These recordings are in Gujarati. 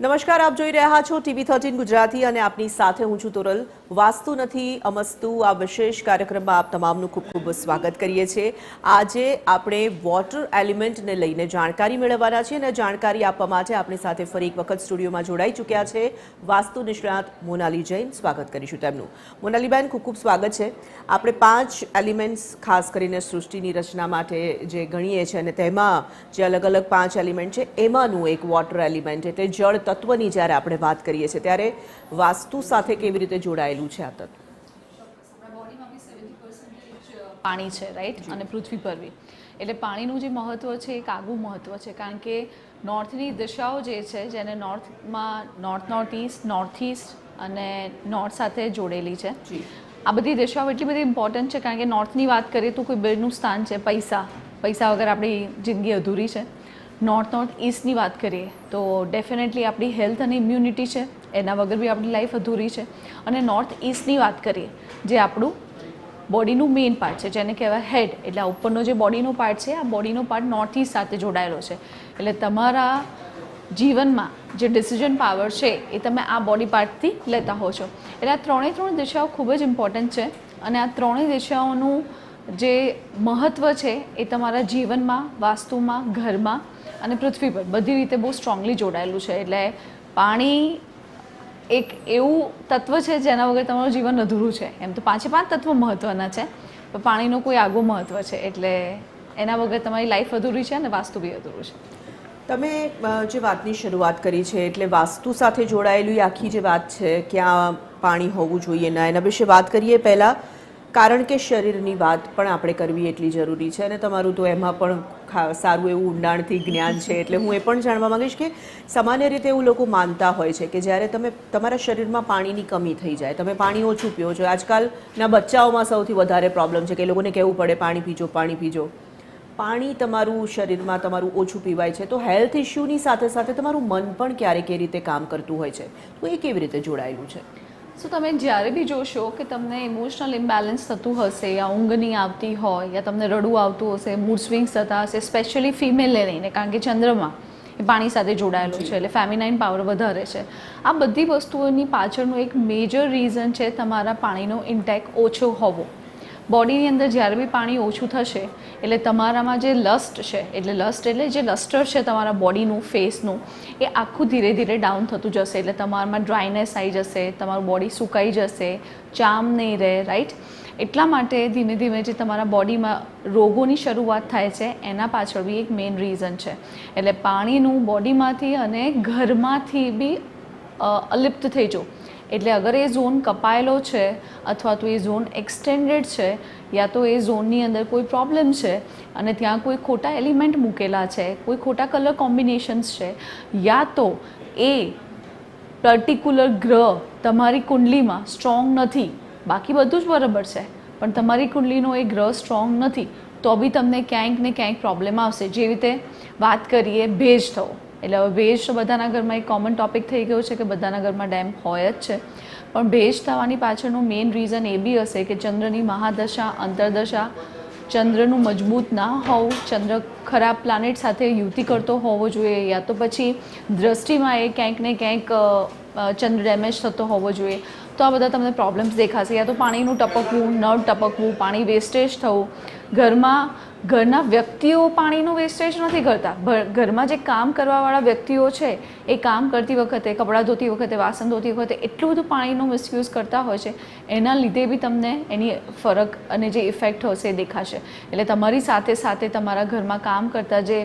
નમસ્કાર આપ જોઈ રહ્યા છો ટીવી થર્ટીન ગુજરાતી અને આપની સાથે હું છું તોરલ. વાસ્તુ નથી, અમસ્તુ, આ વિશેષ કાર્યક્રમમાં આપ તમામનું ખૂબ ખૂબ સ્વાગત કરીએ છીએ. આજે આપણે વોટર એલિમેન્ટને લઈને જાણકારી મેળવવાના છીએ અને જાણકારી આપવા માટે આપણી સાથે ફરી એક વખત સ્ટુડિયોમાં જોડાઈ ચૂક્યા છે વાસ્તુ નિષ્ણાત મોનાલી જૈન. સ્વાગત કરીશું તેમનું. મોનાલીબેન, ખૂબ ખૂબ સ્વાગત છે. આપણે પાંચ એલિમેન્ટ્સ ખાસ કરીને સૃષ્ટિની રચના માટે જે ગણીએ છીએ અને તેમાં જે અલગ અલગ પાંચ એલિમેન્ટ છે, એમાંનું એક વોટર એલિમેન્ટ એટલે જળ તત્વની જ્યારે આપણે વાત કરીએ છીએ, ત્યારે વાસ્તુ સાથે કેવી રીતે જોડાયેલું છે આ તત્વ. પાણી છે રાઈટ અને પૃથ્વી પર બી. એટલે પાણીનું જે મહત્ત્વ છે એક આગવું મહત્ત્વ છે કારણ કે નોર્થની દિશાઓ જે છે જેને નોર્થમાં north north east north east અને નોર્થ સાથે જોડેલી છે. આ બધી દિશાઓ એટલી બધી ઇમ્પોર્ટન્ટ છે કારણ કે નોર્થની વાત કરીએ તો કોઈ બેડનું સ્થાન છે પૈસા. પૈસા વગર આપણી જિંદગી અધૂરી છે. નોર્થ નોર્થ ઇસ્ટની વાત કરીએ, તો ડેફિનેટલી આપણી હેલ્થ અને ઇમ્યુનિટી છે. એના વગર બી આપણી લાઈફ અધૂરી છે. અને નોર્થ ઈસ્ટની વાત કરીએ, જે આપણું બોડીનું મેઇન પાર્ટ છે, જેને કહેવાય હેડ એટલે આ ઉપરનો જે બોડીનો પાર્ટ છે, આ બોડીનો પાર્ટ નોર્થ ઇસ્ટ સાથે જોડાયેલો છે. એટલે તમારા જીવનમાં જે ડિસિઝન પાવર છે, એ તમે આ બોડી પાર્ટથી લેતા હો છો. એટલે આ ત્રણેય ત્રણ દિશાઓ ખૂબ જ ઇમ્પોર્ટન્ટ છે. અને આ ત્રણેય દિશાઓનું જે મહત્ત્વ છે, એ તમારા જીવનમાં, વાસ્તુમાં, ઘરમાં અને પૃથ્વી પર. બધી રીતે બહુ સ્ટ્રોંગલી જોડાયેલું છે. એટલે પાણી એક એવું તત્વ છે જેના વગર તમારું જીવન અધૂરું છે. એમ તો પાંચે પાંચ તત્વો મહત્ત્વના છે. પણ પાણીનું કોઈ આગવું મહત્ત્વ છે. એટલે એના વગર તમારી લાઈફ અધૂરી છે અને વાસ્તુ બી અધૂરું છે. તમે જે વાતની શરૂઆત કરી છે, એટલે વાસ્તુ સાથે જોડાયેલી આખી જે વાત છે, ક્યાં પાણી હોવું જોઈએ ના, એના વિશે વાત કરીએ પહેલાં. કારણ કે શરીરની વાત પણ આપણે કરવી એટલી જરૂરી છે અને તમારું તો એમાં પણ સારું એવું ઊંડાણથી જ્ઞાન છે એટલે હું એ પણ જાણવા માગીશ કે સામાન્ય રીતે એવું લોકો માનતા હોય છે કે જ્યારે તમે, તમારા શરીરમાં પાણીની કમી થઈ જાય, તમે પાણી ઓછું પીઓ છો. આજકાલના બચ્ચાઓમાં સૌથી વધારે પ્રોબ્લેમ છે કે એ લોકોને કહેવું પડે, પાણી પીજો પાણી પીજો. પાણી તમારું શરીરમાં તમારું ઓછું પીવાય છે. તો હેલ્થ ઇશ્યુની સાથે સાથે તમારું મન પણ ક્યારેક એ રીતે કામ કરતું હોય છે. તો એ કેવી રીતે જોડાયેલું છે? સો તમે જ્યારે બી જોશો કે તમને ઇમોશનલ ઇમ્બેલેન્સ થતું હશે યા ઊંઘ નહીં આવતી હોય યા તમને રડવું આવતું હશે મૂડ સ્વિંગ્સ થતા હશે સ્પેશિયલી ફિમેલને લઈને કારણ કે ચંદ્રમાં એ પાણી સાથે જોડાયેલું છે એટલે ફેમિનાઇન પાવર વધારે છે. આ બધી વસ્તુઓની પાછળનું એક મેજર રીઝન છે તમારા પાણીનો ઇન્ટેક ઓછો હોવો. બોડીની અંદર જ્યારે બી પાણી ઓછું થશે, એટલે તમારામાં જે લસ્ટ છે, એટલે લસ્ટ એટલે જે લસ્ટર છે તમારા બોડીનું ફેસનું એ આખું ધીરે ધીરે ડાઉન થતું જશે, એટલે તમારામાં ડ્રાયનેસ આવી જશે, તમારું બોડી સુકાઈ જશે, ચામ નહીં રહે રાઈટ એટલા માટે ધીમે ધીમે જે તમારા બોડીમાં રોગોની શરૂઆત થાય છે, એના પાછળ બી એક મેઇન રીઝન છે. એટલે પાણીનું બોડીમાંથી અને ઘરમાંથી બી અલિપ્ત થઈ જવું એટલે અગર એ ઝોન કપાયેલો છે અથવા તો એ ઝોન એક્સટેન્ડેડ છે, યા તો એ ઝોનની અંદર કોઈ પ્રોબ્લેમ છે અને ત્યાં કોઈ ખોટા એલિમેન્ટ મૂકેલા છે, કોઈ ખોટા કલર કોમ્બિનેશન્સ છે, યા તો એ પર્ટિક્યુલર ગ્રહ તમારી કુંડલીમાં સ્ટ્રોંગ નથી. બાકી બધું જ બરાબર છે, પણ તમારી કુંડલીનો એ ગ્રહ સ્ટ્રોંગ નથી, તો બી તમને ક્યાંક ને ક્યાંક પ્રોબ્લેમ આવશે. જેવી રીતે વાત કરીએ ભેજ થવો. એટલે હવે ભેજ તો બધાના ઘરમાં એક કોમન ટોપિક થઈ ગયો છે કે બધાના ઘરમાં ડેમ હોય જ છે. પણ ભેજ થવાની પાછળનું મેઇન રીઝન એ બી હશે કે ચંદ્રની મહાદશા, અંતરદશા ચંદ્રનું મજબૂત ના હોવું, ચંદ્ર ખરાબ પ્લાનેટ સાથે યુતિ કરતો હોવો જોઈએ યા તો પછી દ્રષ્ટિમાં એ ક્યાંક ને ક્યાંક ચંદ્ર ડેમેજ થતો હોવો જોઈએ. તો આ બધા તમને પ્રોબ્લેમ્સ દેખાશે. યા તો પાણીનું ટપકવું, નળ ટપકવું, પાણી વેસ્ટેજ થવું. ઘરમાં ઘરના વ્યક્તિઓ પાણીનું વેસ્ટેજ નથી કરતા ઘરમાં જે કામ કરવાવાળા વ્યક્તિઓ છે એ કામ કરતી વખતે, કપડાં ધોતી વખતે, વાસણ ધોતી વખતે એટલું બધું પાણીનો મિસયુઝ કરતા હોય છે, એના લીધે બી તમને એની ફરક અને જે ઇફેક્ટ હશે એ દેખાશે. એટલે તમારી સાથે સાથે તમારા ઘરમાં કામ કરતા જે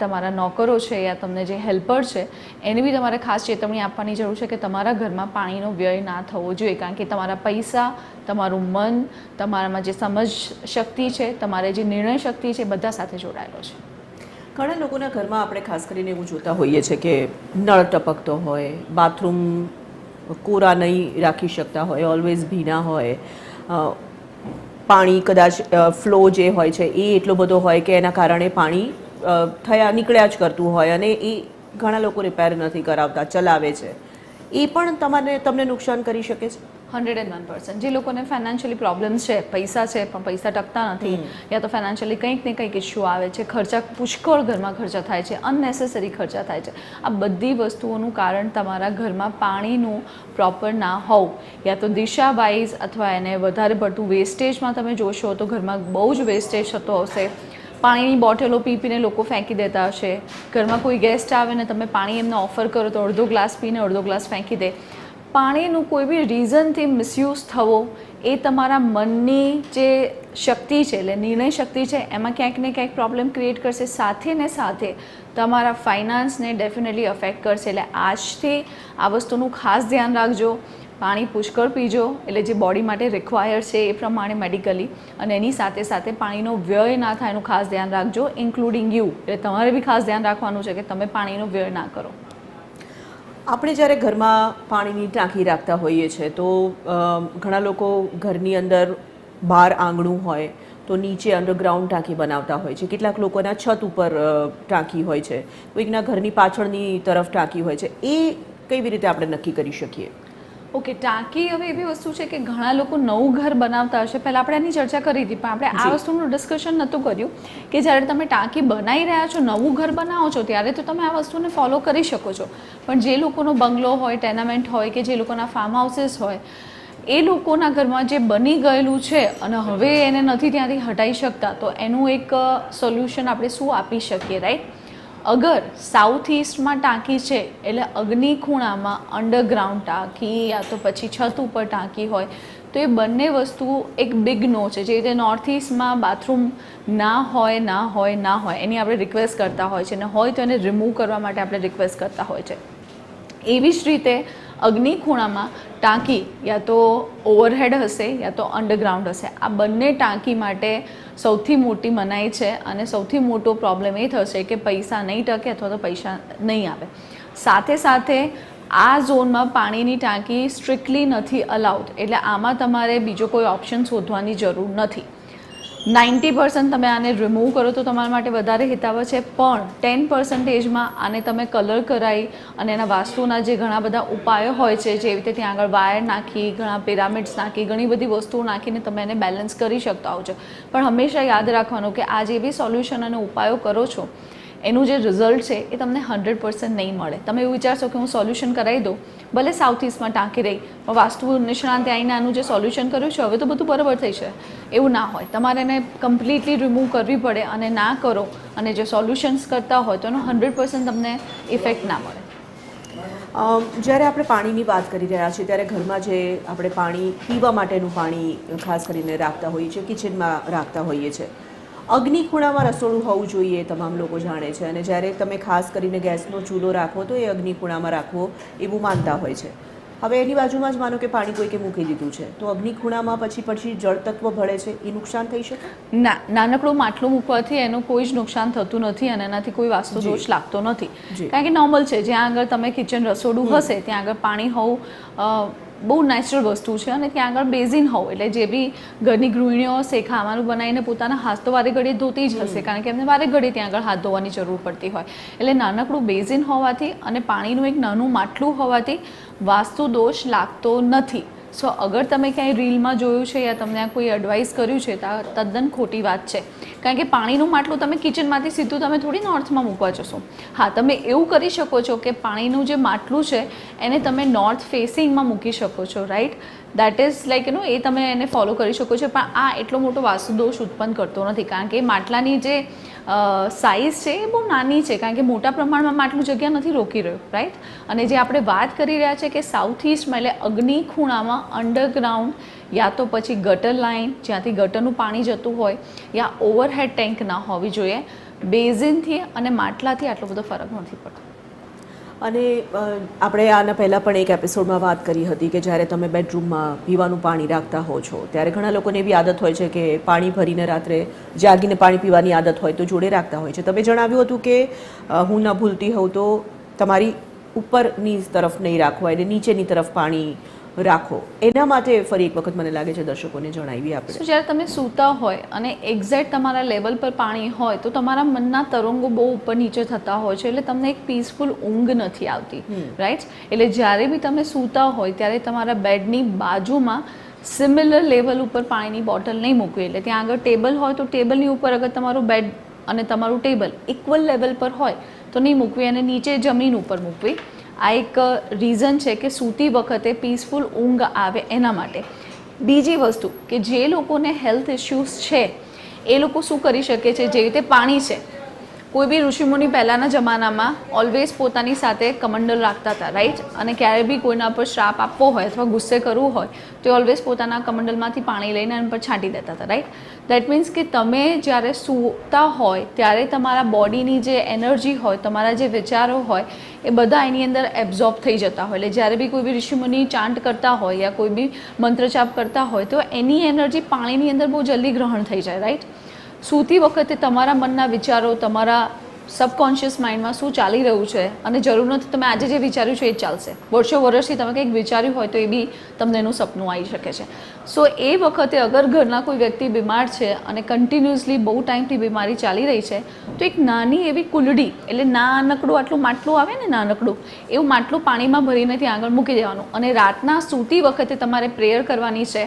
તમારા નોકરો છે યા તમને જે હેલ્પર છે, એને બી તમારે ખાસ ચેતવણી આપવાની જરૂર છે કે તમારા ઘરમાં પાણીનો વ્યય ના થવો જોઈએ. કારણ કે તમારા પૈસા, તમારું મન, તમારામાં જે સમજ શક્તિ છે, તમારે જે નિર્ણય શક્તિ છે બધા સાથે જોડાયેલો છે. ઘણા લોકોના ઘરમાં આપણે ખાસ કરીને એવું જોતા હોઈએ છીએ કે નળ ટપકતો હોય, બાથરૂમ કોરા નહીં રાખી શકતા હોય ઓલવેઝ ભીના હોય પાણી કદાચ ફ્લો જે હોય છે એ એટલો બધો હોય કે એના કારણે પાણી થયા નીકળ્યા જ કરતું હોય અને એ ઘણા લોકો રિપેર નથી કરાવતા, ચલાવે છે. એ પણ તમારે તમને નુકસાન કરી શકે છે? Hundred and one percent. જે લોકોને ફાઇનાન્શિયલી પ્રોબ્લેમ્સ છે પૈસા છે પણ પૈસા ટકતા નથી યા તો ફાઇનાન્શિયલી કંઈક ને કંઈક ઇસ્યુ આવે છે ખર્ચા પુષ્કળ ઘરમાં ખર્ચા થાય છે અનનેસેસરી ખર્ચા થાય છે. આ બધી વસ્તુઓનું કારણ તમારા ઘરમાં પાણીનું પ્રોપર ના હોવું. યા તો દિશા વાઇઝ અથવા એને વધારે પડતું વેસ્ટેજમાં તમે જોશો તો ઘરમાં બહુ જ વેસ્ટેજ થતો હશે. પાણીની બોટલો પી પીને લોકો ફેંકી દેતા હશે. ઘરમાં કોઈ ગેસ્ટ આવે ને તમે પાણી એમને ઓફર કરો તો અડધો ગ્લાસ પીને અડધો ગ્લાસ ફેંકી દે. પાણીનું કોઈ બી રીઝનથી મિસયુઝ થવો, એ તમારા મનની જે શક્તિ છે, એટલે નિર્ણય શક્તિ છે, એમાં ક્યાંક ને ક્યાંક પ્રોબ્લેમ ક્રિએટ કરશે. સાથે ને સાથે તમારા ફાઇનાન્સને ડેફિનેટલી અફેક્ટ કરશે. એટલે આજથી આ વસ્તુનું ખાસ ધ્યાન રાખજો. પાણી પુષ્કળ પીજો, એટલે જે બોડી માટે રિક્વાયર છે, એ પ્રમાણે મેડિકલી અને એની સાથે સાથે પાણીનો વ્યય ના થાય એનું ખાસ ધ્યાન રાખજો ઇન્ક્લુડિંગ યુ એટલે તમારે બી ખાસ ધ્યાન રાખવાનું છે કે તમે પાણીનો વ્યય ના કરો. આપણે જ્યારે ઘરમાં પાણીની ટાંકી રાખતા હોઈએ છીએ, તો ઘણા લોકો ઘરની અંદર બહાર આંગણું હોય, તો નીચે અંડરગ્રાઉન્ડ ટાંકી બનાવતા હોય છે. કેટલાક લોકોના છત ઉપર ટાંકી હોય છે. કોઈકના ઘરની પાછળની તરફ ટાંકી હોય છે. એ કેવી રીતે આપણે નક્કી કરી શકીએ? ઓકે ટાંકી હવે એવી વસ્તુ છે કે ઘણા લોકો નવું ઘર બનાવતા હશે. પહેલાં આપણે એની ચર્ચા કરી હતી પણ આપણે આ વસ્તુનું ડિસ્કશન નહોતું કર્યું કે જ્યારે તમે ટાંકી બનાવી રહ્યા છો નવું ઘર બનાવો છો ત્યારે તો તમે આ વસ્તુને ફોલો કરી શકો છો. પણ જે લોકોનો બંગલો હોય ટેનામેન્ટ હોય કે જે લોકોના ફાર્મ હાઉસીસ હોય એ લોકોના ઘરમાં જે બની ગયેલું છે અને હવે એને નથી ત્યાંથી હટાવી શકતા તો એનું એક સોલ્યુશન આપણે શું આપી શકીએ રાઈટ અગર સાઉથ ઇસ્ટમાં ટાંકી છે, એટલે અગ્નિ ખૂણામાં અંડરગ્રાઉન્ડ ટાંકી યા તો પછી છત ઉપર ટાંકી હોય, તો એ બંને વસ્તુ એક બિગ નો છે. જે રીતે નોર્થ ઇસ્ટમાં બાથરૂમ ના હોય ના હોય ના હોય, એની આપણે રિક્વેસ્ટ કરતા હોય છે. અને હોય તો એને રિમૂવ કરવા માટે આપણે રિક્વેસ્ટ કરતા હોય છે. એવી જ રીતે અગ્નિ ખૂણામાં ટાંકી યા તો ઓવરહેડ હશે યા તો અંડરગ્રાઉન્ડ હશે. આ બંને ટાંકી માટે સૌથી મોટી મનાઈ છે અને સૌથી મોટો પ્રોબ્લેમ એ થશે કે પૈસા નહીં ટકે અથવા તો પૈસા નહીં આવે. સાથે સાથે આ ઝોનમાં પાણીની ટાંકી સ્ટ્રિક્ટલી નથી અલાઉડ. એટલે આમાં તમારે બીજો કોઈ ઓપ્શન શોધવાની જરૂર નથી. નાઇન્ટી પર્સન્ટ તમે આને રિમૂવ કરો તો તમારા માટે વધારે હિતાવ છે, પણ ટેન પર્સન્ટેજમાં આને તમે કલર કરાવી અને એના વાસ્તુના જે ઘણા બધા ઉપાયો હોય છે જેવી રીતે ત્યાં આગળ વાયર નાખી, ઘણા પિરામિડ્સ નાખી, ઘણી બધી વસ્તુઓ નાખીને તમે એને બેલેન્સ કરી શકતા હો છો. પણ હંમેશા યાદ રાખવાનું કે આ જે બી સોલ્યુશન અને ઉપાયો કરો છો એનું જે રિઝલ્ટ છે એ તમને હંડ્રેડ પર્સન્ટ નહીં મળે. તમે એવું વિચારશો કે હું સોલ્યુશન કરાવી દઉં, ભલે સાઉથ ઇસ્ટમાં ટાંકી રહી, પણ વાસ્તુ નિષ્ણાંતે આવીને આનું જે સોલ્યુશન કર્યું છે, હવે તો બધું બરાબર થઈ છે. એવું ના હોય. તમારે એને કમ્પ્લીટલી રિમૂવ કરવી પડે અને ના કરો અને જે સોલ્યુશન્સ કરતા હોય, તો એનો હંડ્રેડ પર્સન્ટ તમને ઇફેક્ટ ના મળે. જ્યારે આપણે પાણીની વાત કરી રહ્યા છીએ, ત્યારે ઘરમાં જે આપણે પાણી પીવા માટેનું પાણી ખાસ કરીને રાખતા હોઈએ છીએ કિચનમાં રાખતા હોઈએ છીએ. અગ્નિ ખૂણામાં રસોડું હોવું જોઈએ તમામ લોકો જાણે છે. અને જ્યારે તમે ખાસ કરીને ગેસનો ચૂલો રાખો તો એ અગ્નિ ખૂણામાં રાખવો એવું માનતા હોય છે. હવે એની બાજુમાં જ માનો કે પાણી કોઈકે મૂકી દીધું છે. તો અગ્નિ ખૂણામાં પછી પછી જળતત્વ ભળે છે એ નુકસાન થઈ શકે? ના નાનકડું માટલું મૂકવાથી એનું કોઈ જ નુકસાન થતું નથી અને એનાથી કોઈ વાસ્તુ. દોષ લાગતો નથી. કારણ કે નોર્મલ છે જ્યાં આગળ તમે કિચન રસોડું હશે ત્યાં આગળ પાણી હોવું બહુ નેચરલ વસ્તુ છે અને ત્યાં આગળ બેઝિન હોવું, એટલે જે બી ઘરની ગૃહિણીઓ હશે ખાવાનું બનાવીને પોતાના હાથ તો વારે ઘડી ધોતી જ હશે, કારણ કે એમને વારે ઘડી ત્યાં આગળ હાથ ધોવાની જરૂર પડતી હોય. એટલે નાનકડું બેઝિન હોવાથી અને પાણીનું એક નાનું માટલું હોવાથી વાસ્તુ દોષ લાગતો નથી. સો અગર તમે ક્યાંય રીલમાં જોયું છે યા તમને આ કોઈ એડવાઇસ કર્યું છે તો તદ્દન ખોટી વાત છે કારણ કે પાણીનું માટલું તમે કિચનમાંથી સીધું તમે થોડી નોર્થમાં મૂકવા જશો। હા, તમે એવું કરી શકો છો કે પાણીનું જે માટલું છે, એને તમે નોર્થ ફેસિંગમાં મૂકી શકો છો right that is like you know એ તમે એને ફોલો કરી શકો છો. પણ આ એટલો મોટો વાસુદોષ ઉત્પન્ન કરતો નથી. કારણ કે માટલાની જે સાઇઝ છે એ બહુ નાની છે. કારણ કે મોટા પ્રમાણમાં માટલું જગ્યા નથી રોકી રહ્યું રાઈટ અને જે આપણે વાત કરી રહ્યા છે કે સાઉથ ઇસ્ટમાં એટલે અગ્નિ ખૂણામાં અંડરગ્રાઉન્ડ યા તો પછી ગટર લાઇન જ્યાંથી ગટરનું પાણી જતું હોય, યા ઓવરહેડ ટેન્ક ના હોવી જોઈએ. બેઝિનથી અને માટલાથી આટલો બધો ફરક નથી પડતો. અને આપણે આના પહેલાં પણ એક એપિસોડમાં વાત કરી હતી કે જ્યારે તમે બેડરૂમમાં પીવાનું પાણી રાખતા હો છો, ત્યારે ઘણા લોકોને એવી આદત હોય છે કે પાણી ભરીને રાત્રે જાગીને પાણી પીવાની આદત હોય તો જોડે રાખતા હોય છે. તમે જણાવ્યું હતું કે હું ન ભૂલતી હોઉં તો તમારી ઉપરની તરફ નહીં રાખવા એટલે નીચેની તરફ પાણી રાખો. એના માટે ફરી એક વખત મને લાગે છે દર્શકોને જણાવી આપણે. જ્યારે તમે સૂતા હોય અને એક્ઝેક્ટ તમારા લેવલ પર પાણી હોય તો તમારા મનના તરંગો બહુ ઉપર નીચે થતા હોય છે એટલે તમને એક પીસફુલ ઊંઘ નથી આવતી રાઈટ એટલે જ્યારે બી તમે સૂતા હોય ત્યારે તમારા બેડની બાજુમાં સિમિલર લેવલ ઉપર પાણીની બોટલ નહીં મૂકવી. એટલે ત્યાં આગળ ટેબલ હોય તો ટેબલની ઉપર અગર તમારું બેડ અને તમારું ટેબલ ઇક્વલ લેવલ પર હોય તો નહીં મૂકવી અને નીચે જમીન ઉપર મૂકવી. આ એક રીઝન છે કે સૂતી વખતે પીસફુલ ઊંઘ આવે એના માટે. બીજી વસ્તુ કે જે લોકોને હેલ્થ ઇશ્યુઝ છે, એ લોકો શું કરી શકે છે? જે રીતે પાણી છે કોઈ બી ઋષિમુનિ પહેલાંના જમાનામાં ઓલવેઝ પોતાની સાથે કમંડલ રાખતા હતા રાઈટ અને ક્યારે બી કોઈના પર શ્રાપ આપવો હોય અથવા ગુસ્સે કરવું હોય, તો એ ઓલવેઝ પોતાના કમંડલમાંથી પાણી લઈને એના પર છાંટી દેતા હતા રાઈટ દેટ મીન્સ કે તમે જ્યારે સૂતા હોય, ત્યારે તમારા બોડીની જે એનર્જી હોય, તમારા જે વિચારો હોય, એ બધા એની અંદર એબ્ઝોર્બ થઈ જતા હોય. એટલે જ્યારે બી કોઈ બી ઋષિમુનિ ચાંટ કરતા હોય, યા કોઈ બી મંત્રચાપ કરતા હોય, તો એની એનર્જી પાણીની અંદર બહુ જલ્દી ગ્રહણ થઈ જાય રાઈટ સૂતી વખતે તમારા મનના વિચારો, તમારા સબકોન્શિયસ માઇન્ડમાં શું ચાલી રહ્યું છે અને જરૂર નથી, તમે આજે જે વિચાર્યું છે એ જ ચાલશે. વર્ષો વર્ષથી તમે કંઈક વિચાર્યું હોય તો એ બી તમને એનું સપનું આવી શકે છે. સો એ વખતે અગર ઘરના કોઈ વ્યક્તિ બીમાર છે અને કન્ટિન્યુઅસલી બહુ ટાઈમથી બીમારી ચાલી રહી છે, તો એક નાની એવી કુલડી એટલે નાનકડું આટલું માટલું આવે ને નાનકડું, એવું માટલું પાણીમાં ભરીને ત્યાં આગળ મૂકી દેવાનું. અને રાતના સૂતી વખતે તમારે પ્રેયર કરવાની છે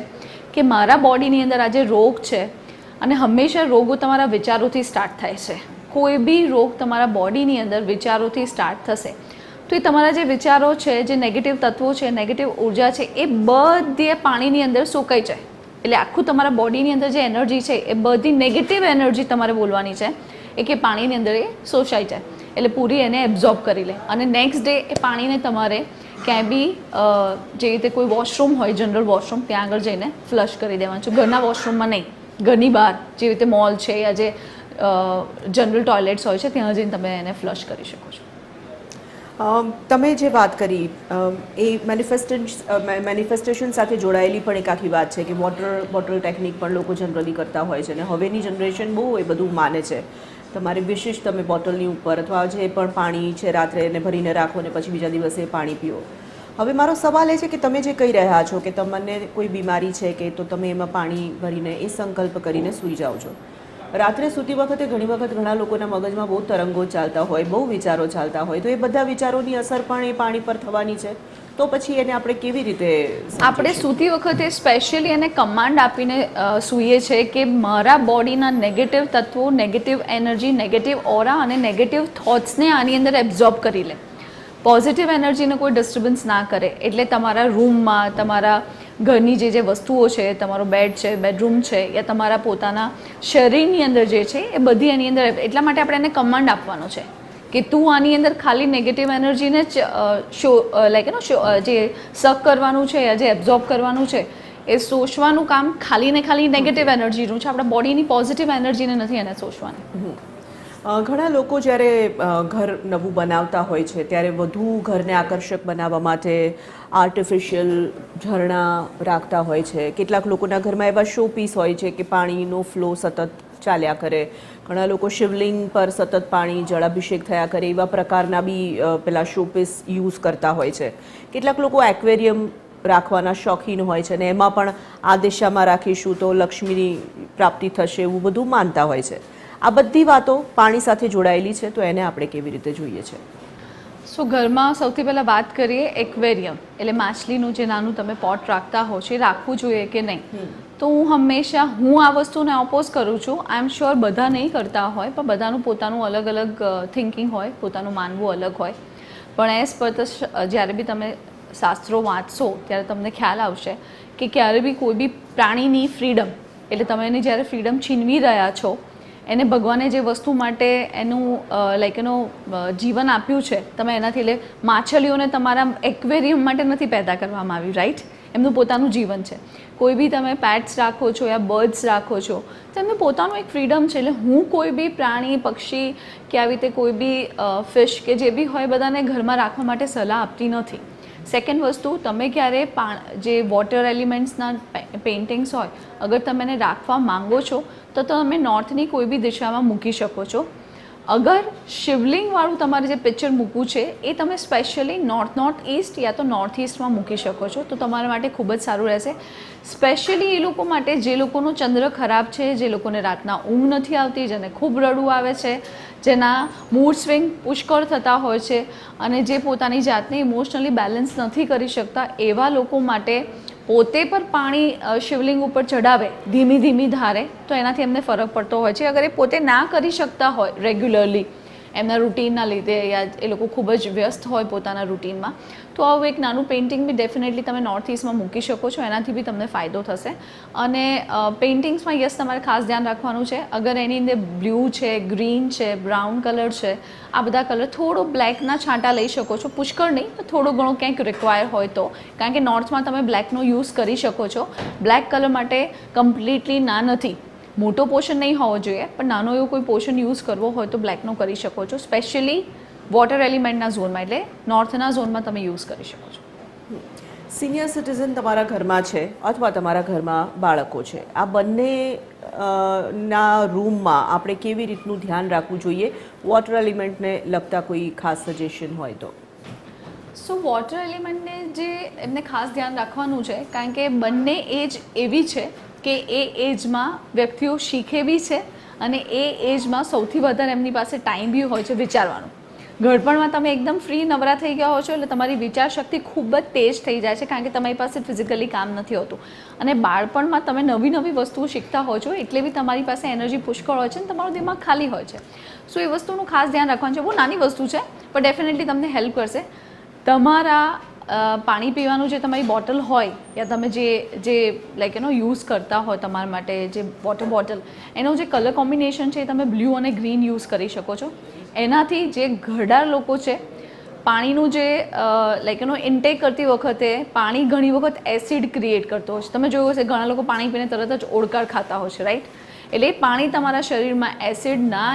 કે મારા બોડીની અંદર આજે રોગ છે અને હંમેશા રોગો તમારા વિચારોથી સ્ટાર્ટ થાય છે. કોઈ બી રોગ તમારા બોડીની અંદર વિચારોથી સ્ટાર્ટ થશે. તો એ તમારા જે વિચારો છે, જે નેગેટિવ તત્વો છે નેગેટિવ ઊર્જા છે, એ બધી પાણીની અંદર સુકાઈ જાય. એટલે આખું તમારા બોડીની અંદર જે એનર્જી છે, એ બધી નેગેટિવ એનર્જી તમારે બોલવાની છે, એ કે પાણીની અંદર એ શોષાઈ જાય. એટલે પૂરી એને એબ્ઝોર્બ કરી લે. અને નેક્સ્ટ ડે એ પાણીને તમારે ક્યાંય બી જે રીતે કોઈ વોશરૂમ હોય જનરલ વોશરૂમ ત્યાં આગળ જઈને ફ્લશ કરી દેવાનું છે. ઘરના વોશરૂમમાં નહીં. ઘરની બહાર જેવી રીતે મોલ છે યા જે જનરલ ટોયલેટ્સ હોય છે, ત્યાં જઈને તમે એને ફ્લશ કરી શકો છો. તમે જે વાત કરી એ મેનિફેસ્ટેશન મેનિફેસ્ટેશન સાથે જોડાયેલી પણ એક આખી વાત છે કે વોટર બોટલ ટેકનિક પણ લોકો જનરલી કરતા હોય છે અને હવેની જનરેશન બહુ એ બધું માને છે. તમારે વિશેષ તમે બોટલની ઉપર અથવા જે પણ પાણી છે રાત્રે એને ભરીને રાખો ને પછી બીજા દિવસે પાણી પીઓ. હવે મારો સવાલ એ છે કે તમે જે કહી રહ્યા છો કે તમને કોઈ બીમારી છે કે તો તમે એમાં પાણી ભરીને એ સંકલ્પ કરીને સૂઈ જાઓ છો. રાત્રે સૂતી વખતે ઘણી વખત ઘણા લોકોના મગજમાં બહુ તરંગો ચાલતા હોય, બહુ વિચારો ચાલતા હોય. તો એ બધા વિચારોની અસર પણ એ પાણી પર થવાની છે. તો પછી એને આપણે કેવી રીતે આપણે સૂતી વખતે સ્પેશિયલી એને કમાન્ડ આપીને સૂઈએ છે કે મારા બોડીના નેગેટિવ તત્વો નેગેટિવ એનર્જી નેગેટિવ ઓરા અને નેગેટિવ થોટ્સને આની અંદર એબ્ઝોર્બ કરી લે. પોઝિટિવ એનર્જીને કોઈ ડિસ્ટર્બન્સ ના કરે. એટલે તમારા રૂમમાં તમારા ઘરની જે જે વસ્તુઓ છે, તમારો બેડ છે બેડરૂમ છે, યા તમારા પોતાના શરીરની અંદર જે છે, એ બધી એની અંદર એટલા માટે આપણે એને કમાન્ડ આપવાનો છે કે તું આની અંદર ખાલી નેગેટિવ એનર્જીને જ શો લાઈક એનો જે સક કરવાનું છે યા જે એબ્ઝોર્બ કરવાનું છે, એ શોષવાનું કામ ખાલી ને ખાલી નેગેટિવ એનર્જીનું છે. આપણા બોડીની પોઝિટિવ એનર્જીને નથી એને શોષવાની. ઘણા લોકો જ્યારે ઘર નવું બનાવતા હોય છે, ત્યારે વધુ ઘરને આકર્ષક બનાવવા માટે આર્ટિફિશિયલ ઝરણા રાખતા હોય છે. કેટલાક લોકોના ઘરમાં એવા શો પીસ હોય છે કે પાણીનો ફ્લો સતત ચાલ્યા કરે. ઘણા લોકો શિવલિંગ પર સતત પાણી, જળાભિષેક થયા કરે, એવા પ્રકારના બી પેલા શો પીસ યુઝ કરતા હોય છે. કેટલાક લોકો એક્વેરિયમ રાખવાના શોખીન હોય છે અને એમાં પણ આ દિશામાં રાખીશું તો લક્ષ્મીની પ્રાપ્તિ થશે એવું બધું માનતા હોય છે. આ બધી વાતો પાણી સાથે જોડાયેલી છે તો એને આપણે કેવી રીતે જોઈએ છે? સો ઘરમાં સૌથી પહેલાં વાત કરીએ એક્વેરિયમ એટલે માછલીનું જે નાનું તમે પોટ રાખતા હો છે એ રાખવું જોઈએ કે નહીં? તો હું હંમેશા હું આ વસ્તુને ઓપોઝ કરું છું. આઈ એમ શ્યોર બધા નહીં કરતા હોય પણ બધાનું પોતાનું અલગ અલગ થિંકિંગ હોય પોતાનું માનવું અલગ હોય. પણ એઝ પર જ્યારે બી તમે શાસ્ત્રો વાંચશો ત્યારે તમને ખ્યાલ આવશે કે ક્યારે બી કોઈ બી પ્રાણીની ફ્રીડમ એટલે તમે એની જ્યારે ફ્રીડમ છીનવી રહ્યા છો એને ભગવાને જે વસ્તુ માટે એનું લાઈક એનું જીવન આપ્યું છે, તમે એનાથી લે માછલીઓને તમારા એક્વેરિયમ માટે નથી પેદા કરવામાં આવ્યું રાઈટ એમનું પોતાનું જીવન છે. કોઈ બી તમે પેટ્સ રાખો છો યા બર્ડ્સ રાખો છો, તો એમનું પોતાનું એક ફ્રીડમ છે, એટલે હું કોઈ બી પ્રાણી, પક્ષી કે આવી રીતે કોઈ બી ફિશ કે જે બી હોય, બધાને ઘરમાં રાખવા માટે સલાહ આપતી નથી. સેકન્ડ વસ્તુ, તમે ક્યારે જે વોટર એલિમેન્ટ્સના પેઇન્ટિંગ્સ હોય, અગર તમે એને રાખવા માંગો છો તો તમે નોર્થની કોઈ બી દિશામાં મૂકી શકો છો. અગર શિવલિંગવાળું તમારે જે પિક્ચર મૂકવું છે, એ તમે સ્પેશિયલી નોર્થ નોર્થ ઇસ્ટ યા તો નોર્થ ઇસ્ટમાં મૂકી શકો છો. તો તમારા માટે ખૂબ જ સારું રહેશે. સ્પેશિયલી એ લોકો માટે જે લોકોનો ચંદ્ર ખરાબ છે, જે લોકોને રાતના ઊંઘ નથી આવતી, જેને ખૂબ રડવું આવે છે, જેના મૂડ સ્વિંગ પુષ્કળ થતા હોય છે અને જે પોતાની જાતને ઇમોશનલી બેલેન્સ નથી કરી શકતા, એવા લોકો માટે પોતે પણ પાણી શિવલિંગ ઉપર ચડાવે ધીમી ધીમી ધારે, તો એનાથી એમને ફરક પડતો હોય છે. અગર એ પોતે ના કરી શકતા હોય રેગ્યુલરલી એમના રૂટીનના લીધે યા એ લોકો ખૂબ જ વ્યસ્ત હોય પોતાના રૂટીનમાં. તો આવું એક નાનું પેઇન્ટિંગ બી ડેફિનેટલી તમે નોર્થ ઇસ્ટમાં મૂકી શકો છો, એનાથી બી તમને ફાયદો થશે. અને પેઇન્ટિંગ્સમાં યસ, તમારે ખાસ ધ્યાન રાખવાનું છે, અગર એની અંદર બ્લુ છે ગ્રીન છે બ્રાઉન કલર છે, આ બધા કલર થોડો બ્લેકના છાંટા લઈ શકો છો, પુષ્કળ નહીં થોડો ઘણો ક્યાંક રિક્વાયર હોય તો. કારણ કે નોર્થમાં તમે બ્લેકનો યુઝ કરી શકો છો. બ્લેક કલર માટે કમ્પ્લીટલી ના નથી. મોટો પોર્શન નહીં હોવો જોઈએ પણ નાનો એવો કોઈ પોર્શન યુઝ કરવો હોય તો બ્લેકનો કરી શકો છો સ્પેશિયલી વોટર એલિમેન્ટના ઝોનમાં એટલે નોર્થના ઝોનમાં તમે યુઝ કરી શકો છો. સિનિયર સિટીઝન તમારા ઘરમાં છે અથવા તમારા ઘરમાં બાળકો છે? આ બંને ના રૂમમાં આપણે કેવી રીતનું ધ્યાન રાખવું જોઈએ? વોટર એલિમેન્ટને લગતા કોઈ ખાસ સજેશન હોય તો. સો વોટર એલિમેન્ટને જે એમને ખાસ ધ્યાન રાખવાનું છે કારણ કે બંને એજ એવી છે કે એ એજમાં વ્યક્તિઓ શીખે બી છે અને એ એજમાં સૌથી વધારે એમની પાસે ટાઈમ બી હોય છે વિચારવાનું. ઘડપણમાં તમે એકદમ ફ્રી નવરા થઈ ગયા હો છો એટલે તમારી વિચાર શક્તિ ખૂબ જ તેજ થઈ જાય છે કારણ કે તમારી પાસે ફિઝિકલી કામ નથી હોતું. અને બાળપણમાં તમે નવી નવી વસ્તુઓ શીખતા હો છો એટલે બી તમારી પાસે એનર્જી પુષ્કળ હોય છે અને તમારું દિમાગ ખાલી હોય છે. સો એ વસ્તુનું ખાસ ધ્યાન રાખવાનું છે. બહુ નાની વસ્તુ છે, પણ ડેફિનેટલી તમને હેલ્પ કરશે. તમારા પાણી પીવાનું જે તમારી બોટલ હોય યા તમે જે જે લાઈક એનો યુઝ કરતા હોય તમારા માટે જે વોટર બોટલ એનો જે કલર કોમ્બિનેશન છે એ તમે બ્લુ અને ગ્રીન યુઝ કરી શકો છો. એનાથી જે ઘરડાર લોકો છે, પાણીનું જે લાઈક એનો ઇન્ટેક કરતી વખતે પાણી ઘણી વખત એસિડ ક્રિએટ કરતો હોય છે. તમે જોયું હશે ઘણા લોકો પાણી પીને તરત જ ઓળકાર ખાતા હોય છે રાઈટ એટલે પાણી તમારા શરીરમાં એસિડ ના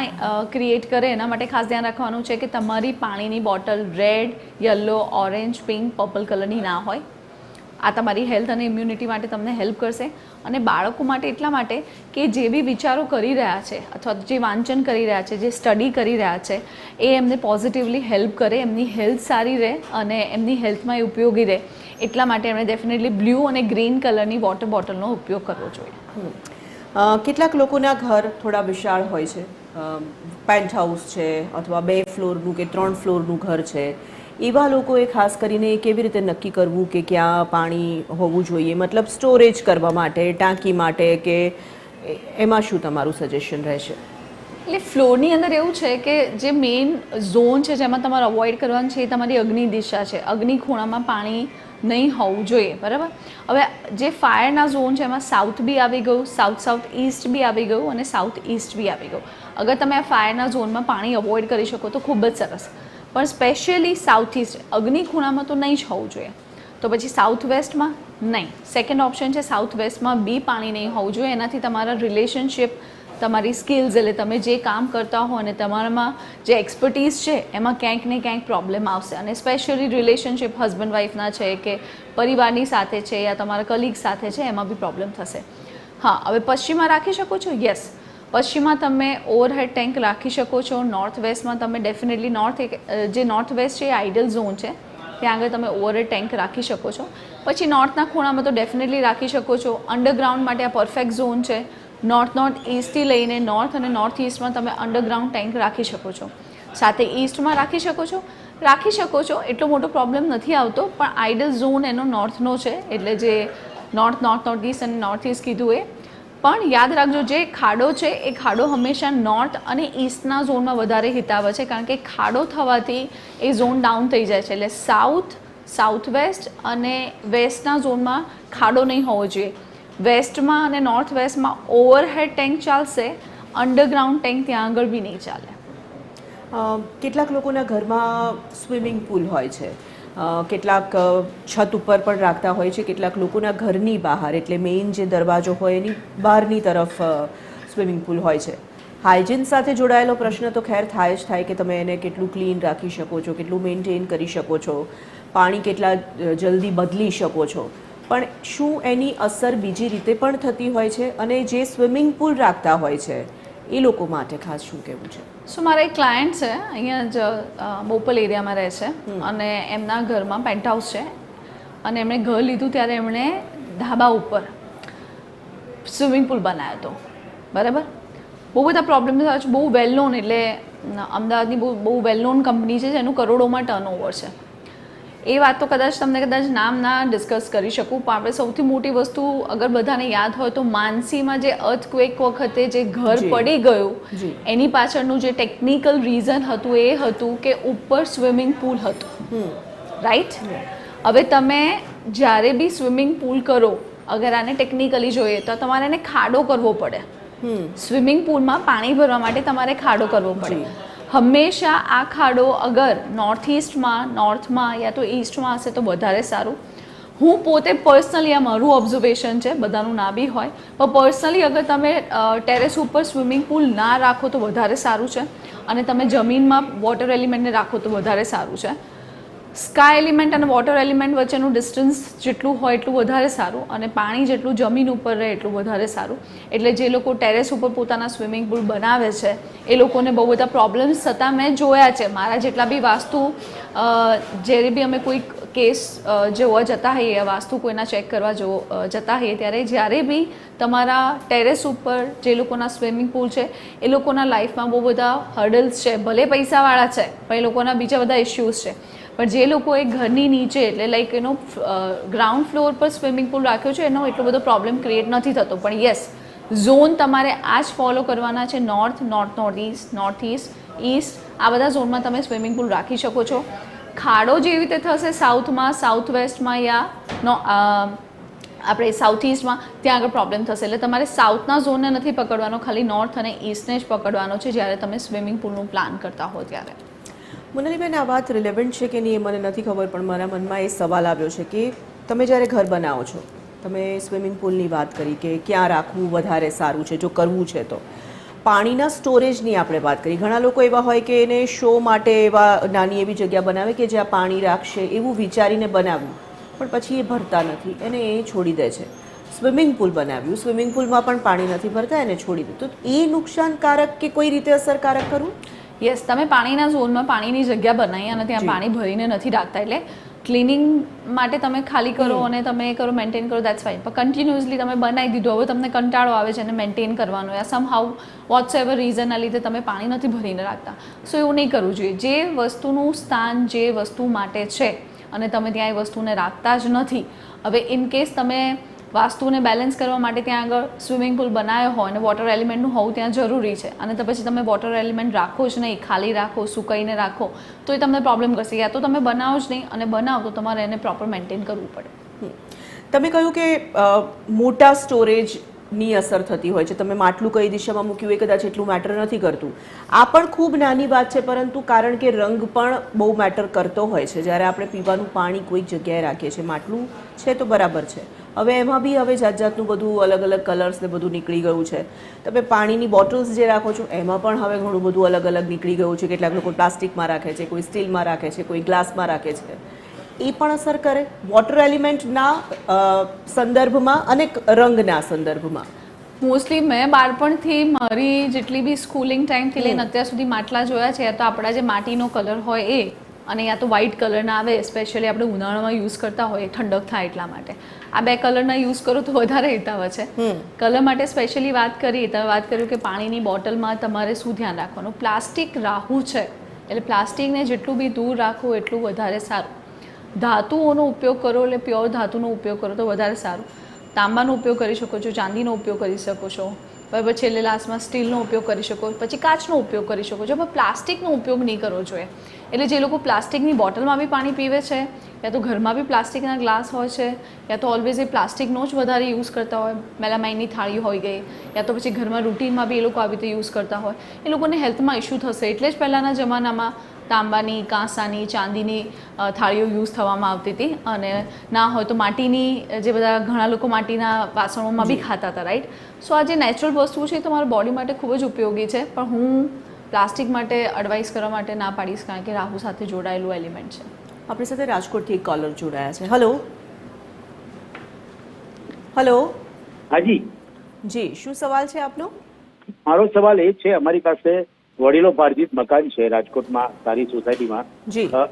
ક્રિએટ કરે, એના માટે ખાસ ધ્યાન રાખવાનું છે કે તમારી પાણીની bottle red yellow orange pink purple કલરની ના હોય. આ તમારી હેલ્થ અને ઇમ્યુનિટી માટે તમને હેલ્પ કરશે. અને બાળકો માટે એટલા માટે કે જે બી વિચારો કરી રહ્યા છે, અથવા જે વાંચન કરી રહ્યા છે, જે સ્ટડી કરી રહ્યા છે, એ એમને પોઝિટિવલી હેલ્પ કરે, એમની હેલ્થ સારી રહે અને એમની હેલ્થમાં એ ઉપયોગી રહે. એટલા માટે એમણે ડેફિનેટલી બ્લુ અને ગ્રીન કલરની વોટર બોટલનો ઉપયોગ કરવો જોઈએ. કેટલાક લોકોના ઘર થોડા વિશાળ હોય છે. પેન્ટ હાઉસ છે અથવા બે ફ્લોરનું કે ત્રણ ફ્લોરનું ઘર છે. એવા લોકોએ ખાસ કરીને કેવી રીતે નક્કી કરવું કે ક્યાં પાણી હોવું જોઈએ? મતલબ સ્ટોરેજ કરવા માટે, ટાંકી માટે કે એમાં શું તમારું સજેશન રહેશે? એટલે ફ્લોરની અંદર એવું છે કે જે મેઇન ઝોન છે જેમાં તમારે અવોઇડ કરવાનું છે એ તમારી અગ્નિ દિશા છે. અગ્નિ ખૂણામાં પાણી નહીં હોવું જોઈએ, બરાબર? હવે જે ફાયરના ઝોન છે, એમાં સાઉથ બી આવી ગયું, સાઉથ સાઉથ ઈસ્ટ બી આવી ગયું અને સાઉથ ઈસ્ટ બી આવી ગયું. અગર તમે આ ફાયરના ઝોનમાં પાણી અવોઇડ કરી શકો તો ખૂબ જ સરસ. પણ સ્પેશિયલી સાઉથ ઈસ્ટ અગ્નિ ખૂણામાં તો નહીં જ હોવું જોઈએ. તો પછી સાઉથ વેસ્ટમાં નહીં. સેકન્ડ ઓપ્શન છે સાઉથ વેસ્ટમાં બી પાણી નહીં હોવું જોઈએ. એનાથી તમારા રિલેશનશિપ તમારી સ્કિલ્સ એટલે તમે જે કામ કરતા હો અને તમારામાં જે એક્સપર્ટીઝ છે, એમાં ક્યાંક ને ક્યાંક પ્રોબ્લેમ આવશે. અને સ્પેશિયલી રિલેશનશિપ હસબન્ડ વાઈફના છે કે પરિવારની સાથે છે યા તમારા કલીગ સાથે છે, એમાં બી પ્રોબ્લેમ થશે. હા, હવે પશ્ચિમમાં રાખી શકો છો? યસ પશ્ચિમમાં તમે ઓવરહેડ ટેન્ક રાખી શકો છો. નોર્થ વેસ્ટમાં તમે ડેફિનેટલી નોર્થ જે નોર્થ વેસ્ટ છે એ આઇડલ ઝોન છે. ત્યાં આગળ તમે ઓવરહેડ ટેન્ક રાખી શકો છો. પછી નોર્થના ખૂણામાં તો ડેફિનેટલી રાખી શકો છો. અંડરગ્રાઉન્ડ માટે આ પરફેક્ટ ઝોન છે. નોર્થ નોર્થ ઇસ્ટથી લઈને નોર્થ અને નોર્થ ઇસ્ટમાં તમે અંડરગ્રાઉન્ડ ટેન્ક રાખી શકો છો. સાથે ઇસ્ટમાં રાખી શકો છો. રાખી શકો છો, એટલો મોટો પ્રોબ્લેમ નથી આવતો, પણ આઈડલ ઝોન એનો નોર્થનો છે, એટલે જે નોર્થ નોર્થ નોર્થ ઇસ્ટ અને નોર્થ ઇસ્ટ કીધું એ. પણ યાદ રાખજો, જે ખાડો છે, એ ખાડો હંમેશા નોર્થ અને ઇસ્ટના ઝોનમાં વધારે હિતાવે છે, કારણ કે ખાડો થવાથી એ ઝોન ડાઉન થઈ જાય છે. એટલે સાઉથ સાઉથ વેસ્ટ અને વેસ્ટના ઝોનમાં ખાડો નહીં હોવો જોઈએ. વેસ્ટમાં અને નોર્થ વેસ્ટમાં ઓવરહેડ ટેન્ક ચાલશે અંડરગ્રાઉન્ડ ટેન્ક ત્યાં આગળ બી નહીં ચાલે. કેટલાક લોકોના ઘરમાં સ્વિમિંગ પુલ હોય છે. કેટલાક છત ઉપર પણ રાખતા હોય છે. કેટલાક લોકોના ઘરની બહાર, એટલે મેઇન જે દરવાજો હોય એની બહારની તરફ સ્વિમિંગ પુલ હોય છે. હાઇજીન સાથે જોડાયેલો પ્રશ્ન તો ખેર થાય જ થાય કે તમે એને કેટલું ક્લીન રાખી શકો છો, કેટલું મેન્ટેન કરી શકો છો. પાણી કેટલા જલ્દી બદલી શકો છો. પણ શું એની અસર બીજી રીતે પણ થતી હોય છે અને જે સ્વિમિંગ પુલ રાખતા હોય છે એ લોકો માટે ખાસ શું કહેવું છે? સો મારા એક ક્લાયન્ટ છે અહીંયા જ બોપલ એરિયામાં રહે છે અને એમના ઘરમાં પેન્ટ હાઉસ છે અને એમણે ઘર લીધું ત્યારે એમણે ધાબા ઉપર સ્વિમિંગ પુલ બનાવ્યો હતો. બરાબર? બહુ બધા પ્રોબ્લેમ થયા છે બહુ વેલ નોન એટલે અમદાવાદની બહુ બહુ વેલ નોન કંપની છે જેનું કરોડોમાં ટર્નઓવર છે. એ વાત તો કદાચ તમને કદાચ નામ ના ડિસ્કસ કરી શકું પણ આપણે સૌથી મોટી વસ્તુ અગર બધાને યાદ હોય તો માનસીમાં જે અર્થક્વેક વખતે જે ઘર પડી ગયું એની પાછળનું જે ટેકનિકલ રીઝન હતું એ હતું કે ઉપર સ્વિમિંગ પુલ હતું. હમ. રાઈટ હવે તમે જ્યારે બી સ્વિમિંગ પુલ કરો અગર આને ટેકનિકલી જોઈએ તો તમારે એને ખાડો કરવો પડે. હમ. સ્વિમિંગ પુલમાં પાણી ભરવા માટે તમારે ખાડો કરવો પડે. હંમેશા આ ખાડો અગર નોર્થ ઇસ્ટમાં નોર્થમાં યા તો ઈસ્ટમાં હશે તો વધારે સારું. હું પોતે પર્સનલી આ મારું ઓબ્ઝર્વેશન છે, બધાનું ના બી હોય. પણ પર્સનલી અગર તમે ટેરેસ ઉપર સ્વિમિંગ પુલ ના રાખો તો વધારે સારું છે. અને તમે જમીનમાં વોટર એલિમેન્ટને રાખો તો વધારે સારું છે. સ્કાય એલિમેન્ટ અને વોટર એલિમેન્ટ વચ્ચેનું ડિસ્ટન્સ જેટલું હોય એટલું વધારે સારું અને પાણી જેટલું જમીન ઉપર રહે એટલું વધારે સારું. એટલે જે લોકો ટેરેસ ઉપર પોતાના સ્વિમિંગ પુલ બનાવે છે, એ લોકોને બહુ બધા પ્રોબ્લેમ્સ થતાં મેં જોયા છે. મારા જેટલા બી વાસ્તુ જ્યારે બી અમે કોઈક કેસ જોવા જતા હોઈએ વાસ્તુ કોઈના ચેક કરવા જો જતા હોઈએ, ત્યારે જ્યારે બી તમારા ટેરેસ ઉપર જે લોકોના સ્વિમિંગ પુલ છે, એ લોકોના લાઈફમાં બહુ બધા હર્ડલ્સ છે. ભલે પૈસાવાળા છે, પણ એ લોકોના બીજા બધા ઇશ્યુઝ છે. પણ જે લોકોએ ઘરની નીચે એટલે લાઈક એનો ગ્રાઉન્ડ ફ્લોર પર સ્વિમિંગ પુલ રાખ્યો છે, એનો એટલો બધો પ્રોબ્લેમ ક્રિએટ નથી થતો. પણ યસ ઝોન તમારે આ જ ફોલો કરવાના છે north north north east north east east આ બધા ઝોનમાં તમે સ્વિમિંગ પુલ રાખી શકો છો. ખાડો જેવી રીતે થશે સાઉથમાં સાઉથ વેસ્ટમાં યા નો આપણે સાઉથ ઇસ્ટમાં ત્યાં આગળ પ્રોબ્લેમ થશે. એટલે તમારે સાઉથના ઝોનને નથી પકડવાનો, ખાલી નોર્થ અને ઇસ્ટને જ પકડવાનો છે જ્યારે તમે સ્વિમિંગ પુલનું પ્લાન કરતા હો ત્યારે. મુનાલીબેન, આ વાત રિલેવન્ટ છે કે નહીં એ મને નથી ખબર, પણ મારા મનમાં એ સવાલ આવ્યો છે કે તમે જ્યારે ઘર બનાવો છો, તમે સ્વિમિંગ પુલની વાત કરી કે ક્યાં રાખવું વધારે સારું છે, જો કરવું છે તો. પાણીના સ્ટોરેજની આપણે વાત કરી. ઘણા લોકો એવા હોય કે એને શો માટે એવા નાની એવી જગ્યા બનાવે કે જ્યાં પાણી રાખશે એવું વિચારીને બનાવ્યું, પણ પછી એ ભરતા નથી, એને એ છોડી દે છે. સ્વિમિંગ પુલ બનાવ્યું, સ્વિમિંગ પુલમાં પણ પાણી નથી ભરતા, એને છોડી દે. તો એ નુકસાનકારક કે કોઈ રીતે અસરકારક કરવું યસ તમે પાણીના ઝોનમાં પાણીની જગ્યા બનાવી અને ત્યાં પાણી ભરીને નથી રાખતા એટલે ક્લિનિંગ માટે તમે ખાલી કરો અને તમે એ કરો મેન્ટેન કરો દેટ્સ ફાઇન પણ કન્ટિન્યુઅસલી તમે બનાવી દીધું હવે તમને કંટાળો આવે છે અને મેન્ટેન કરવાનો યા સમ હાઉ વોટ્સ એવર રીઝનના લીધે તમે પાણી નથી ભરીને રાખતા. સો એવું નહીં કરવું જોઈએ. જે વસ્તુનું સ્થાન જે વસ્તુ માટે છે અને તમે ત્યાં એ વસ્તુને રાખતા જ નથી હવે ઇન કેસ તમે વાસ્તુને બેલેન્સ કરવા માટે ત્યાં આગળ સ્વિમિંગ પુલ બનાવ્યો હોય અને વોટર એલિમેન્ટનું હોવું ત્યાં જરૂરી છે. અને તો પછી તમે વોટર એલિમેન્ટ રાખો જ નહીં, ખાલી રાખો, સુકાઈને રાખો, તો એ તમને પ્રોબ્લેમ કરશે. યા તો તમે બનાવો જ નહીં અને બનાવો તો તમારે એને પ્રોપર મેન્ટેન કરવું પડે. તમે કહ્યું કે મોટા મોટા સ્ટોરેજની અસર થતી હોય છે. તમે માટલું કઈ દિશામાં મૂક્યું એ કદાચ એટલું મેટર નથી કરતું. આ પણ ખૂબ નાની વાત છે, પરંતુ કારણ કે રંગ પણ બહુ મેટર કરતો હોય છે. જ્યારે આપણે પીવાનું પાણી કોઈક જગ્યાએ રાખીએ છીએ, માટલું છે તો બરાબર છે. હવે એમાં બી હવે જાત જાતનું બધું અલગ અલગ કલર્સ ને બધું નીકળી ગયું છે. તમે પાણીની બોટલ્સ જે રાખો છો એમાં પણ હવે ઘણું બધું અલગ અલગ નીકળી ગયું છે. કેટલાક લોકો પ્લાસ્ટિકમાં રાખે છે કોઈ સ્ટીલમાં રાખે છે કોઈ ગ્લાસમાં રાખે છે. એ પણ અસર કરે. વોટર એલિમેન્ટના સંદર્ભમાં અને રંગના સંદર્ભમાં. મોસ્ટલી મેં બાળપણથી મારી જેટલી બી સ્કૂલિંગ ટાઈમથી લઈને અત્યાર સુધી માટલા જોયા છે તો આપણા જે માટીનો કલર હોય એ અને યા તો વ્હાઇટ કલરના આવે સ્પેશિયલી આપણે ઉનાળામાં યુઝ કરતા હોઈએ ઠંડક થાય એટલા માટે. આ બે કલરના યુઝ કરો તો વધારે હિતાવ છે. કલર માટે સ્પેશિયલી વાત કરી તમે વાત કર્યું કે પાણીની બોટલમાં તમારે શું ધ્યાન રાખવાનું? પ્લાસ્ટિક રાહુ છે. એટલે પ્લાસ્ટિકને જેટલું બી દૂર રાખો એટલું વધારે સારું. ધાતુઓનો ઉપયોગ કરો એટલે પ્યોર ધાતુનો ઉપયોગ કરો તો વધારે સારું. તાંબાનો ઉપયોગ કરી શકો છો ચાંદીનો ઉપયોગ કરી શકો છો. બરાબર છેલ્લે લાસ્ટમાં સ્ટીલનો ઉપયોગ કરી શકો, પછી કાચનો ઉપયોગ કરી શકો. છો પણ પ્લાસ્ટિકનો ઉપયોગ નહીં કરવો જોઈએ, એટલે જે લોકો પ્લાસ્ટિકની બોટલમાં બી પાણી પીવે છે, યા તો ઘરમાં બી પ્લાસ્ટિકના ગ્લાસ હોય છે, યા તો ઓલવેઝ એ પ્લાસ્ટિકનો જ વધારે યુઝ કરતા હોય, મેલામાઇનની થાળી હોઈ ગઈ, યા તો પછી ઘરમાં રૂટીનમાં બી એ લોકો આવી રીતે યુઝ કરતા હોય. એ લોકોને હેલ્થમાં ઇશ્યુ થશે. એટલે જ પહેલાંના જમાનામાં તાંબાની કાંસાની ચાંદીની થાળીઓ યુઝ થવામાં આવતી હતી. અને ના હોય તો માટીની જે બધા ઘણા લોકો માટીના વાસણોમાં બી ખાતા હતા રાઈટ સો આ જે નેચરલ વસ્તુ છે એ તમારા બોડી માટે ખૂબ જ ઉપયોગી છે. પણ હું પ્લાસ્ટિક માટે એડવાઇસ કરવા માટે ના પાડીશ કારણ કે રાહુ સાથે જોડાયેલું એલિમેન્ટ છે. આપણી સાથે રાજકોટથી એક કોલર જોડાયા છે. હલો હલો હાજી જી. શું સવાલ છે આપનો? મારો સવાલ એ છે અમારી પાસે વડીલો પાર્જિત મકાન છે રાજકોટમાં સારી સોસાયટીમાં.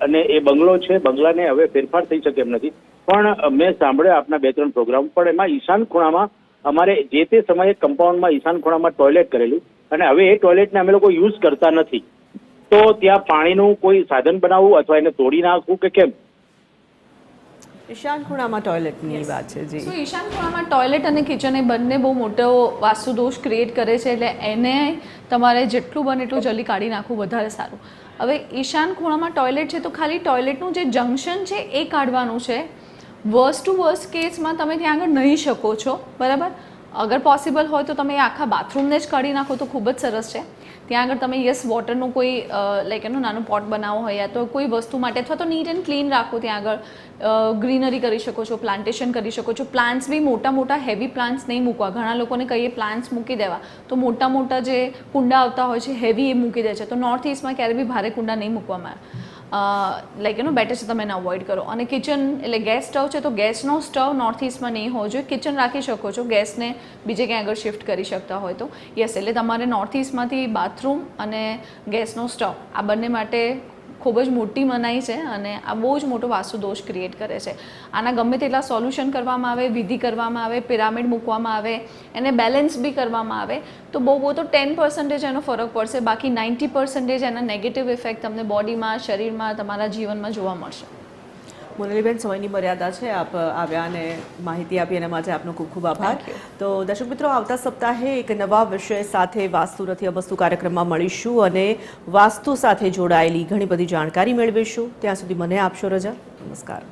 અને એ બંગલો છે બંગલાને હવે ફેરફાર થઈ શકે એમ નથી. પણ મેં સાંભળ્યો આપના બે ત્રણ પ્રોગ્રામ પણ એમાં ઈશાન ખૂણામાં અમારે જે તે સમયે કમ્પાઉન્ડમાં ઈશાન ખૂણામાં ટોયલેટ કરેલું અને હવે એ ટોયલેટને અમે લોકો યુઝ કરતા નથી. તો ત્યાં પાણીનું કોઈ સાધન બનાવવું અથવા એને તોડી નાખવું કે કેમ? ઈશાન ખૂણામાં ટોયલેટની વાત છે જી. સો ઈશાન ખૂણામાં ટોયલેટ અને કિચન એ બંને બહુ મોટો વાસ્તુદોષ ક્રિએટ કરે છે એટલે એને તમારે જેટલું બને એટલું જલ્દી કાઢી નાખવું વધારે સારું. હવે ઈશાન ખૂણામાં ટોયલેટ છે તો ખાલી ટોયલેટનું જે જંક્શન છે એ કાઢવાનું છે. વર્સ ટુ વર્સ કેસમાં તમે ત્યાં આગળ નહીં શકો છો બરાબર? અગર પોસિબલ હોય તો તમે આખા બાથરૂમને જ કાઢી નાખો તો ખૂબ જ સરસ છે. ત્યાં આગળ તમે યસ વોટરનું કોઈ લાઈક એનું નાનું પોટ બનાવો હોય યા તો કોઈ વસ્તુ માટે અથવા તો નીટ એન્ડ ક્લીન રાખો ત્યાં આગળ. ગ્રીનરી કરી શકો છો પ્લાન્ટેશન કરી શકો છો. પ્લાન્ટ્સ બી મોટા મોટા હેવી પ્લાન્ટ્સ નહીં મૂકવા. ઘણા લોકોને કહીએ પ્લાન્ટ્સ મૂકી દેવા. તો મોટા મોટા જે કુંડા આવતા હોય છે હેવી એ મૂકી દે છે. તો નોર્થ ઇસ્ટમાં ક્યારે બી ભારે કુંડા નહીં મૂકવામાં લાઈક નો બેટર છે તમે એને અવોઇડ કરો. અને કિચન એટલે ગેસ સ્ટવ છે તો ગેસનો સ્ટવ નોર્થ ઇસ્ટમાં નહીં હોવો જોઈએ. કિચન રાખી શકો છો. ગેસને બીજે ક્યાંય આગળ શિફ્ટ કરી શકતા હોય તો. યસ એટલે તમારે નોર્થ ઇસ્ટમાંથી બાથરૂમ અને ગેસનો સ્ટવ આ બંને માટે ખૂબ જ મોટી મનાઈ છે અને આ બહુ જ મોટો વાસ્તુ દોષ ક્રિએટ કરે છે. આના ગમે તેટલા સોલ્યુશન કરવામાં આવે, વિધિ કરવામાં આવે પિરામિડ મૂકવામાં આવે, એને બેલેન્સ બી કરવામાં આવે, તો બહુ બહુ તો ટેન પર્સન્ટેજ એનો ફરક પડશે. બાકી નાઇન્ટી પર્સન્ટેજ એના નેગેટિવ ઇફેક્ટ તમને બોડીમાં શરીરમાં, તમારા જીવનમાં જોવા મળશે. મુરલીબેન સમયની મર્યાદા છે. આપ આવ્યા અને માહિતી આપી એના માટે આપનો ખૂબ ખૂબ આભાર. તો દર્શક મિત્રો આવતા સપ્તાહે એક નવા વિષય સાથે વાસ્તુ નથી અવસ્તુ કાર્યક્રમમાં મળીશું અને વાસ્તુ સાથે જોડાયેલી ઘણી બધી જાણકારી મેળવીશું. ત્યાં સુધી મને આપશો રજા. નમસ્કાર.